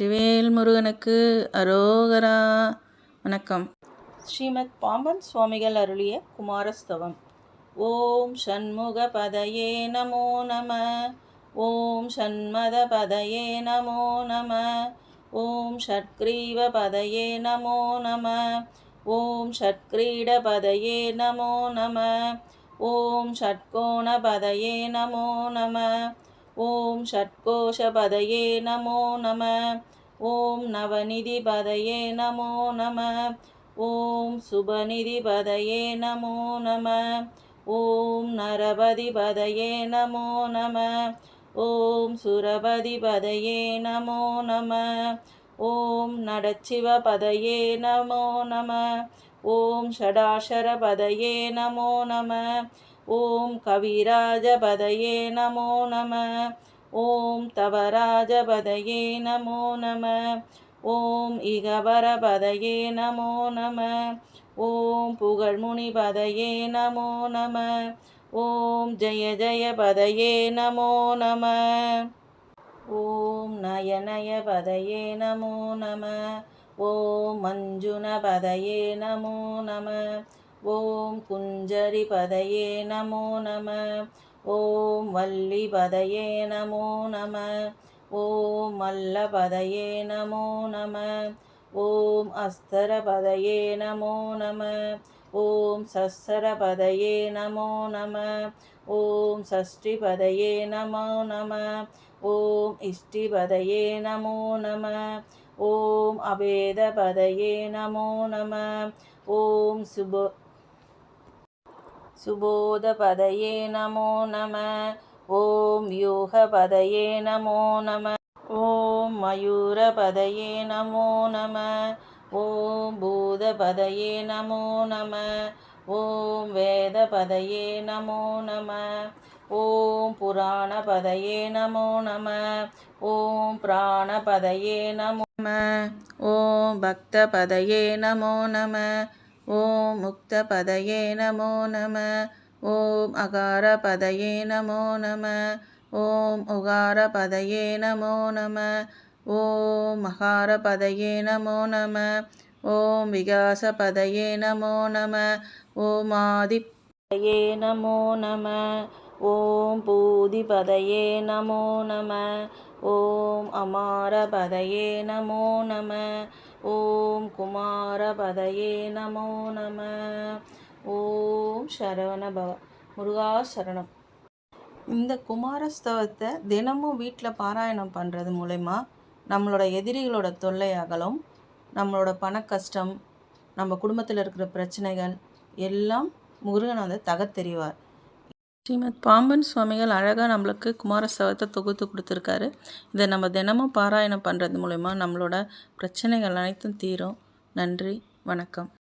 ஸ்ரீவேல் முருகனுக்கு அரோகரா. வணக்கம். ஸ்ரீமத் பாம்பன் சுவாமிகள் அருளிய குமாரஸ்தவம். ஓம் சண்முக பதையே நமோ நம. ஓம் சண்மத பதையே நமோ நம. ஓம் ஷட்கிரீவ பதையே நமோ நம. ஓம் ஷட்கிரீட பதையே நமோ நம. ஓம் ஷட்கோண பதையே நமோ நம. ஓம் ஷட்கோஷபதயே நமோ நம. ஓம் நவநிதிபதயே நமோ நம. ஓம் சுபநிதிபதயே நமோ நம. ஓம் நரபதிபதயே நமோ நம. ஓம் சுரபதிபதயே நமோ நம. ஓம் நடச்சிவபதயே நமோ நம. ஓம் ஷடாஷரபதயே நமோ நம. ஓம் கவிராஜபதையே நமோ நம. ஓம் தவராஜபதையே நமோ நம. ஓம் இகவரபதையே நமோ நம. ஓம் புகழ்முனிபதையே நமோ நம. ஓம் ஜெய ஜெய நமோ நம. ஓம் நயநயபதையே நமோ நம. ஓம் மஞ்சுனபதையே நமோ நம. ஓம் குஞ்சரி பதையே நமோ நம. ஓம் வள்ளி பதையே நமோ நம. ஓம் மல்ல பதயே நமோ நம. ஓம் அஸ்தர பதயே நமோ நம. ஓம் சஸ்ஸர பதயே நமோ நம. ஓம் சஷ்டி பதயே நமோ நம. ஓம் இஷ்டி பதயே நமோ நம. ஓம் அபேத பதயே நமோ நம. ஓம் சுப சுபோதபதயே நமோ நம. ஓம் யோக நமோ நம. ஓம் மயூரபதயே நமோ நம. ஓம் பூதபதயே நமோ நம. ஓம் வேதபதயே நமோ நம. ஓம் புராணபதையே நமோ நம. ஓம் பிராணபதையே நமோ நம. ஓம் பக்தபதையே நமோ நம. ஓம் முக்தபதயே நமோ நம. ஓம் அகாரபதயே நமோ நம. ஓம் உகாரபதயே நமோ நம. ஓம் மகாரபதயே நமோ நம. ஓம் விகாசபதயே நமோ நம. ஓம் ஆதிப்பதையே நமோ நம. ஓம் பூதிபதயே நமோ நம. ஓம் அமாரபதயே நமோ நம. ஓம் குமாரபதையே நமோ நம. ஓம் சரவணபவ. முருகா சரணம். இந்த குமாரஸ்தவத்தை தினமும் வீட்டில் பாராயணம் பண்ணுறது மூலயமா நம்மளோட எதிரிகளோட தொல்லை அகலும் நம்மளோட பண கஷ்டம் நம்ம குடும்பத்தில் இருக்கிற பிரச்சனைகள் எல்லாம் முருகன் வந்து தகத்தெறிவார் ஸ்ரீமத் பாம்பன் சுவாமிகள் அழகாக நம்மளுக்கு குமாரசவத்தை தொகுத்து கொடுத்துருக்காரு. இதை நம்ம தினமும் பாராயணம் பண்ணுறது மூலயமா நம்மளோட பிரச்சனைகள் அனைத்தும் தீரும். நன்றி வணக்கம்.